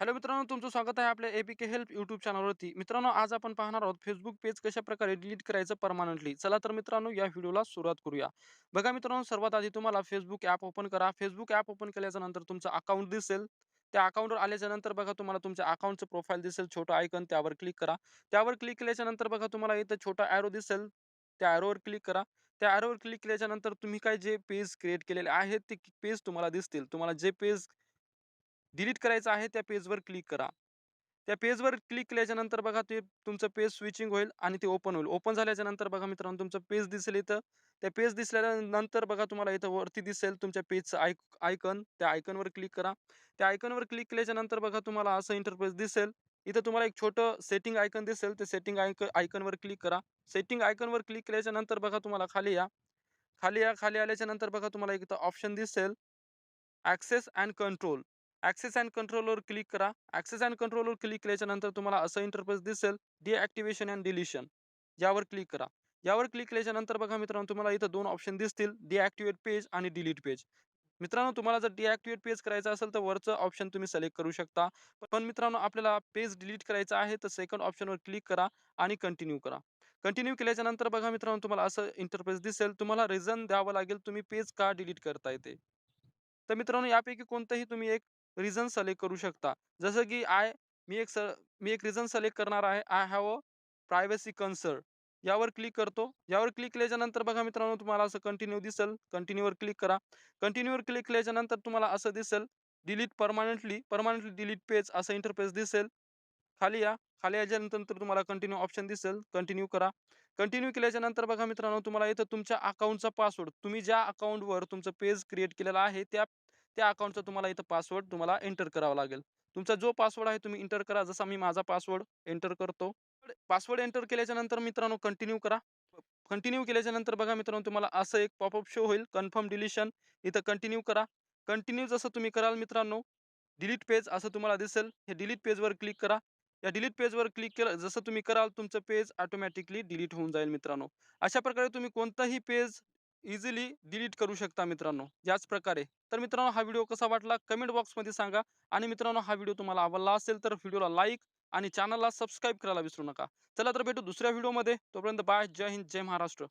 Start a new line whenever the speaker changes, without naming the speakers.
Hello मित्रांनो, तुमचं स्वागत आहे आपल्या एपीके हेल्प यूट्यूब चॅनलवरती. मित्रांनो, आज आपण पाहणार आहोत फेसबुक पेज कशाप्रकारे डिलीट करायचं परमानंटली चला तर मित्रांनो, या व्हिडिओला सुरुवात करूया. बघा मित्रांनो, सर्वात आधी तुम्हाला फेसबुक ॲप ओपन करा. फेसबुक ॲप ओपन केल्याच्यानंतर तुमचं अकाउंट दिसेल. त्या अकाउंटवर आल्याच्यानंतर बघा तुम्हाला तुमच्या अकाउंटचं प्रोफाईल दिसेल, छोटं आयकन त्यावर क्लिक करा. त्यावर क्लिक केल्याच्यानंतर बघा तुम्हाला इथं छोटा ॲरो दिसेल. त्या ॲरोवर क्लिक करा. त्या ॲरोवर क्लिक केल्याच्यानंतर तुम्ही काय जे पेज क्रिएट केलेले आहेत, ते पेज तुम्हाला दिसतील. तुम्हाला जे पेज डिलीट करायचं आहे त्या पेजवर क्लिक करा. त्या पेजवर क्लिक केल्याच्यानंतर बघा ते तुमचं पेज स्विचिंग होईल आणि ते ओपन होईल. ओपन झाल्याच्यानंतर बघा मित्रांनो तुमचं पेज दिसेल इथं. त्या पेज दिसल्यानंतर बघा तुम्हाला इथं वरती दिसेल तुमच्या पेजचं आय आयकन त्या आयकनवर क्लिक करा. त्या आयकनवर क्लिक केल्याच्यानंतर बघा तुम्हाला असं इंटरफेस दिसेल. इथं तुम्हाला एक छोटं सेटिंग आयकन दिसेल. ते सेटिंग आयक आयकनवर क्लिक करा. सेटिंग आयकनवर क्लिक केल्याच्यानंतर बघा तुम्हाला खाली या. खाली या. खाली आल्याच्यानंतर बघा तुम्हाला एक इथं ऑप्शन दिसेल. Access and control. Access and कंट्रोलवर click करा. ॲक्सेस अँड कंट्रोलवर क्लिक केल्याच्यानंतर तुम्हाला असं इंटरफेस दिसेल. डिॲक्टिवेशन अँड डिलिशन यावर क्लिक करा. यावर क्लिक केल्याच्यानंतर बघा मित्रांनो तुम्हाला इथं दोन ऑप्शन दिसतील. डिॲक्टिवेट पेज आणि डिलीट पेज. मित्रांनो तुम्हाला जर डिॲक्टिवेट पेज करायचं असेल तर वरचं ऑप्शन तुम्ही सिलेक्ट करू शकता. पण मित्रांनो आपल्याला पेज डिलीट करायचं आहे तर सेकंड ऑप्शनवर क्लिक करा आणि कंटिन्यू करा. कंटिन्यू केल्याच्यानंतर बघा मित्रांनो तुम्हाला असं इंटरफेस दिसेल. तुम्हाला रिझन द्यावं लागेल तुम्ही पेज का डिलीट करता येते तर मित्रांनो यापैकी कोणतंही तुम्ही एक रिझन सलेक्ट करू शकता. जसं की आय मी एक सर मी एक रिझन सलेक्ट करणार आहे. I have a privacy concern यावर क्लिक करतो. यावर क्लिक केल्याच्यानंतर बघा मित्रांनो तुम्हाला असं कंटिन्यू दिसेल. कंटिन्यूवर क्लिक करा. कंटिन्यूवर क्लिक केल्याच्यानंतर तुम्हाला असं दिसेल delete permanently permanently delete page असं इंटरपेज दिसेल. खाली या. खाली याच्यानंतर तुम्हाला कंटिन्यू ऑप्शन दिसेल. कंटिन्यू करा. कंटिन्यू केल्याच्यानंतर बघा मित्रांनो तुम्हाला इथं तुमच्या अकाउंटचा पासवर्ड तुम्ही ज्या अकाउंटवर तुमचं पेज क्रिएट केलेलं आहे त्या त्या अकाउंटचा तुम्हाला इथं पासवर्ड तुम्हाला एंटर करावा लागेल. तुमचा जो पासवर्ड आहे तुम्ही एंटर करा. जसा मी माझा पासवर्ड एंटर करतो. पासवर्ड एंटर केल्याच्यानंतर मित्रांनो कंटिन्यू करा. कंटिन्यू केल्याच्यानंतर बघा मित्रांनो तुम्हाला असं एक पॉपअप शो होईल कन्फर्म डिलिशन. इथं कंटिन्यू करा. कंटिन्यू जसं तुम्ही कराल मित्रांनो डिलीट पेज असं तुम्हाला दिसेल. हे डिलीट पेजवर क्लिक करा. या डिलीट पेजवर क्लिक केलं जसं तुम्ही कराल तुमचं पेज ऑटोमॅटिकली डिलीट होऊन जाईल मित्रांनो. अशा प्रकारे तुम्ही कोणताही पेज इझिली डिलीट करू शकता मित्रांनो. याच प्रकारे. तर मित्रांनो हा व्हिडिओ कसा वाटला कमेंट बॉक्समध्ये सांगा आणि मित्रांनो हा व्हिडिओ तुम्हाला आवडला असेल तर व्हिडिओला लाईक आणि चॅनलला सबस्क्राईब करायला विसरू नका. चला तर भेटू दुसऱ्या व्हिडिओमध्ये. तोपर्यंत बाय. जय हिंद. जय महाराष्ट्र.